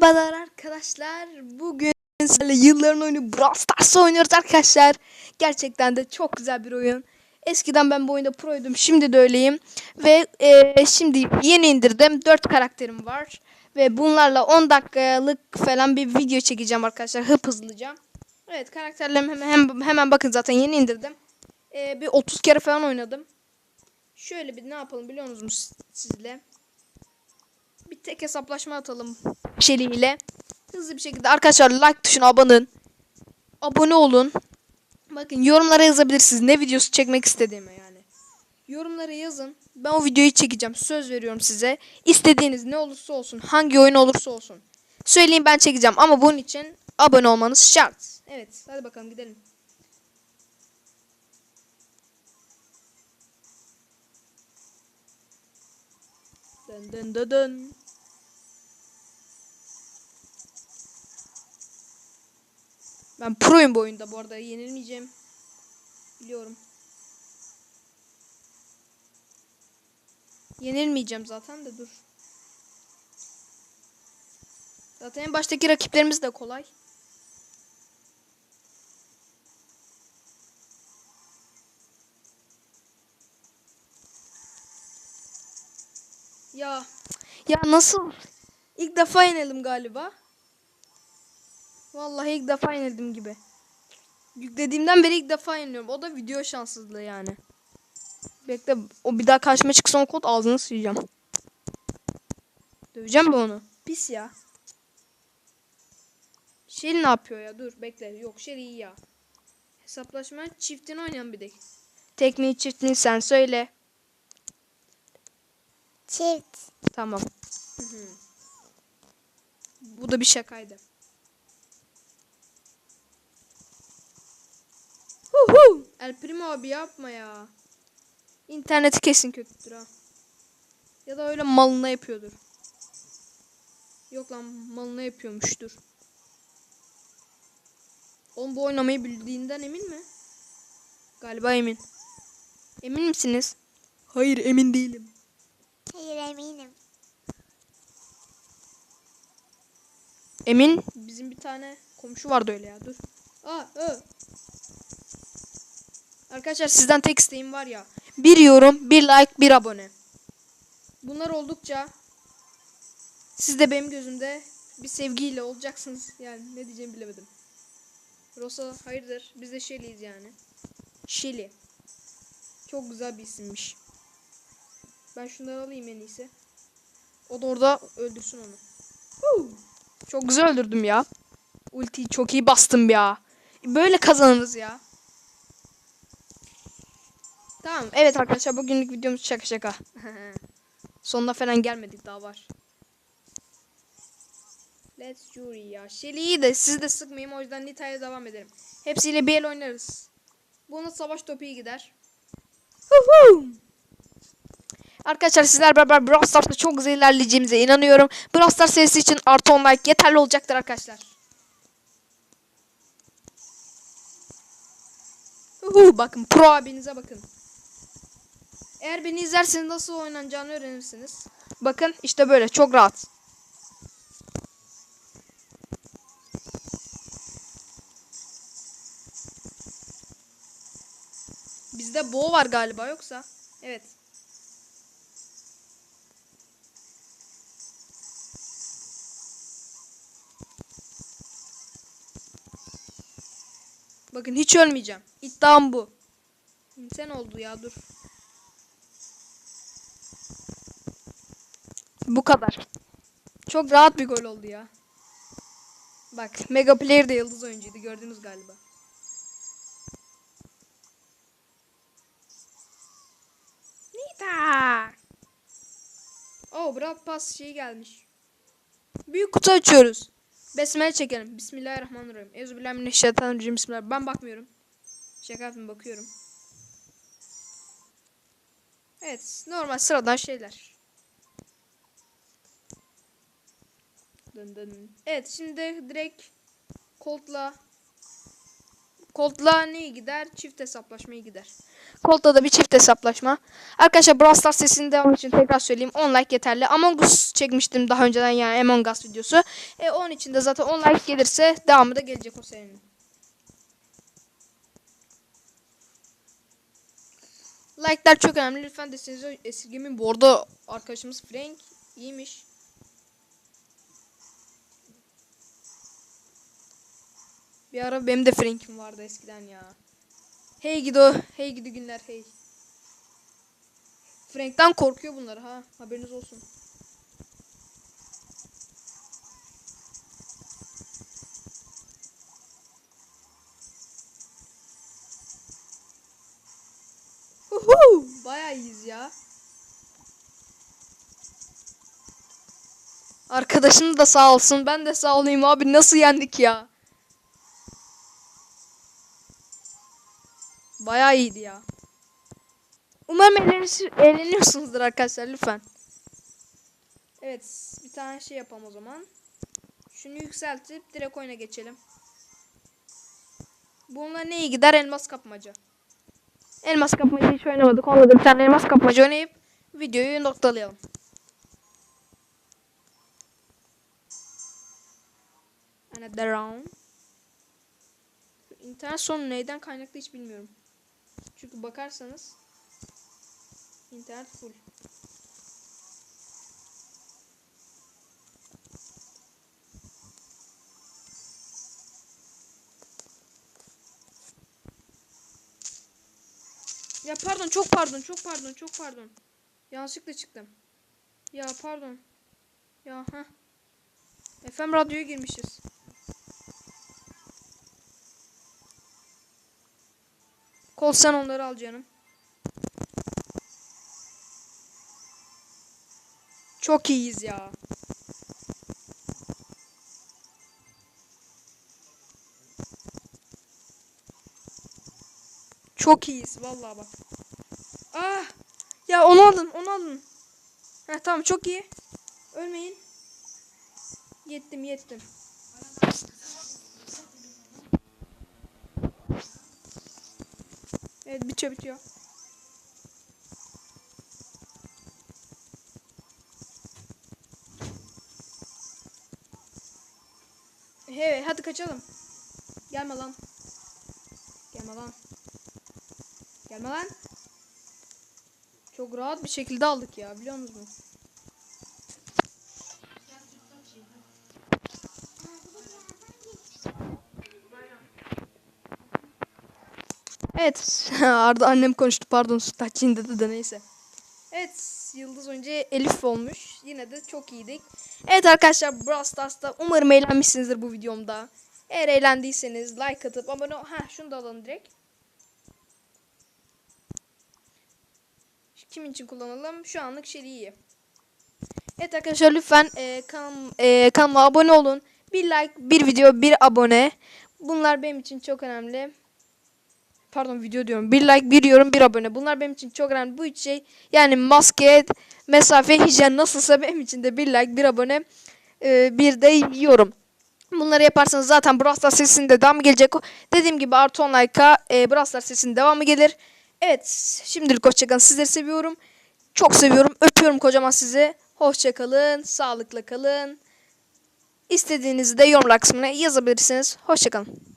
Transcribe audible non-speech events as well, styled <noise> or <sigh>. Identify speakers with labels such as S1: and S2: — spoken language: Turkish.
S1: Merhabalar arkadaşlar. Bugün sizlerle yılların oyunu Brawl Stars oynuyoruz arkadaşlar. Gerçekten de çok güzel bir oyun. Eskiden ben bu oyunda proydum. Şimdi de öyleyim. Ve e, şimdi yeni indirdim. 4 karakterim var. Ve bunlarla 10 dakikalık falan bir video çekeceğim arkadaşlar. Hıp hızlıca. Evet karakterlerim hemen, hemen, hemen bakın zaten yeni indirdim. E, bir 30 kere falan oynadım. Şöyle bir ne yapalım biliyor musunuz sizle? Bir tek hesaplaşma atalım Şeli ile. Hızlı bir şekilde arkadaşlar like tuşuna abonun. Abone olun. Bakın yorumlara yazabilirsiniz ne videosu çekmek istediğimi yani. Yorumlara yazın. Ben o videoyu çekeceğim. Söz veriyorum size. İstediğiniz ne olursa olsun, hangi oyun olursa olsun. Söyleyin ben çekeceğim ama bunun için abone olmanız şart. Evet, hadi bakalım gidelim. Dın dın dın dın. Ben proyum bu oyunda bu arada yenilmeyeceğim. Biliyorum. Yenilmeyeceğim zaten de dur. Zaten en baştaki rakiplerimiz de kolay. Ya ya nasıl? İlk defa yenelim galiba. Vallahi ilk defa yenildim gibi. Yüklediğimden beri ilk defa yeniliyorum. O da video şanssızlığı yani. Bekle o bir daha karşıma çıksa o kod ağzını sıyacağım. Döveceğim mi onu? Pis ya. Şeli ne yapıyor ya? Dur bekle. Yok Şeli iyi ya. Hesaplaşma çiftini oynayan bir de. Tekniği çiftini sen söyle.
S2: Çift.
S1: Tamam. Hı hı. Bu da bir şakaydı. Huhu. El Primo abi yapma ya. İnterneti kesin kötüdür ha. Ya da öyle malına yapıyordur. Yok lan malına yapıyormuştur. Oğlum bu oynamayı bildiğinden emin mi? Galiba emin. Emin misiniz? Hayır emin değilim.
S2: Hayır eminim.
S1: Emin bizim bir tane komşu vardı öyle ya dur. Aa, ö. Arkadaşlar sizden tek isteğim var ya. Bir yorum, bir like, bir abone. Bunlar oldukça siz de benim gözümde bir sevgiyle olacaksınız. Yani ne diyeceğimi bilemedim. Rosa hayırdır? Biz de Shelly'yiz yani. Shelly. Çok güzel bir isimmiş. Ben şunları alayım en iyisi. O da orada öldürsün onu. Huu. Çok güzel öldürdüm ya. Ultiyi çok iyi bastım ya. Böyle kazanırız ya. Tamam. Evet arkadaşlar bugünlük videomuz şaka şaka. <laughs> Sonuna falan gelmedik daha var. Let's jury ya. Shelly'yi de sizi de sıkmayayım o yüzden Nita'ya devam edelim. Hepsiyle bir el oynarız. Bunun savaş topu iyi gider. Huhu. Arkadaşlar sizler beraber Brawl Stars'ta çok güzel ilerleyeceğimize inanıyorum. Brawl Stars serisi için artı 10 like yeterli olacaktır arkadaşlar. Uhu, bakın pro abinize bakın. Eğer beni izlerseniz nasıl oynanacağını öğrenirsiniz. Bakın işte böyle çok rahat. Bizde Bo var galiba yoksa. Evet. Bakın hiç ölmeyeceğim. İddiam bu. İnsan oldu ya dur. Bu kadar. Çok rahat bir gol oldu ya. Bak Mega Player de yıldız oyuncuydu gördünüz galiba. Nita. Oh Brawl Pass şey gelmiş. Büyük kutu açıyoruz. Besmele çekelim. Bismillahirrahmanirrahim. Euzubillahimineşşeytanirracim. Bismillah. Ben bakmıyorum. Şaka yapayım bakıyorum. Evet. Normal sıradan şeyler. Dın dın. Evet şimdi direkt Colt'la Colt'la ne gider? Çift hesaplaşmaya gider. Colt'la da bir çift hesaplaşma. Arkadaşlar Brawl Stars sesini devam için tekrar söyleyeyim. 10 like yeterli. Among Us çekmiştim daha önceden yani Among Us videosu. E, onun için de zaten 10 like gelirse devamı da gelecek o serinin. Like'lar çok önemli. Lütfen desteğinizi esirgemeyin. Bu arada arkadaşımız Frank iyiymiş. Bir ara benim de Frank'im vardı eskiden ya. Hey Gido, hey gidi günler hey. Frank'ten korkuyor bunlar ha. Haberiniz olsun. Huhu, bayağı iyiyiz ya. Arkadaşın da sağ olsun. Ben de sağ olayım abi. Nasıl yendik ya? Bayağı iyiydi ya. Umarım eğleniyorsunuz- eğleniyorsunuzdur arkadaşlar lütfen. Evet bir tane şey yapalım o zaman. Şunu yükseltip direkt oyuna geçelim. Bununla ne iyi gider? Elmas kapmaca. Elmas kapmaca hiç oynamadık. Onda da bir tane elmas kapmaca oynayıp videoyu noktalayalım. Another round. İnternet sorunu neyden kaynaklı hiç bilmiyorum. Çünkü bakarsanız internet full. Ya pardon çok pardon çok pardon çok pardon. Yanlışlıkla çıktım. Ya pardon. Ya ha. FM radyoya girmişiz. Kol sen onları al canım. Çok iyiyiz ya. Çok iyiyiz vallahi bak. Ah! Ya onu alın, onu alın. Heh, tamam çok iyi. Ölmeyin. Yettim, yettim. Evet bitiyor bitiyor. Evet hadi kaçalım. Gelme lan. Gelme lan. Gelme lan. Çok rahat bir şekilde aldık ya biliyor musunuz? Evet <laughs> Arda annem konuştu pardon Taçin dedi de neyse. Evet yıldız önce Elif olmuş. Yine de çok iyiydik. Evet arkadaşlar Brawl Stars'ta umarım eğlenmişsinizdir bu videomda. Eğer eğlendiyseniz like atıp abone ol. Ha şunu da alın direkt. Kim için kullanalım? Şu anlık şey. Evet arkadaşlar lütfen e, kanal, e, kanalıma abone olun. Bir like, bir video, bir abone. Bunlar benim için çok önemli. Pardon video diyorum. Bir like, bir yorum, bir abone. Bunlar benim için çok önemli. Bu üç şey yani maske, mesafe, hijyen nasılsa benim için de bir like, bir abone, e, bir de yorum. Bunları yaparsanız zaten Brawl Stars sesinin devamı gelecek. Dediğim gibi artı 10 like'a e, Brawl sesinin devamı gelir. Evet şimdilik hoşçakalın. Sizleri seviyorum. Çok seviyorum. Öpüyorum kocaman sizi. Hoşçakalın. Sağlıkla kalın. İstediğinizi de yorumlar kısmına yazabilirsiniz. Hoşçakalın.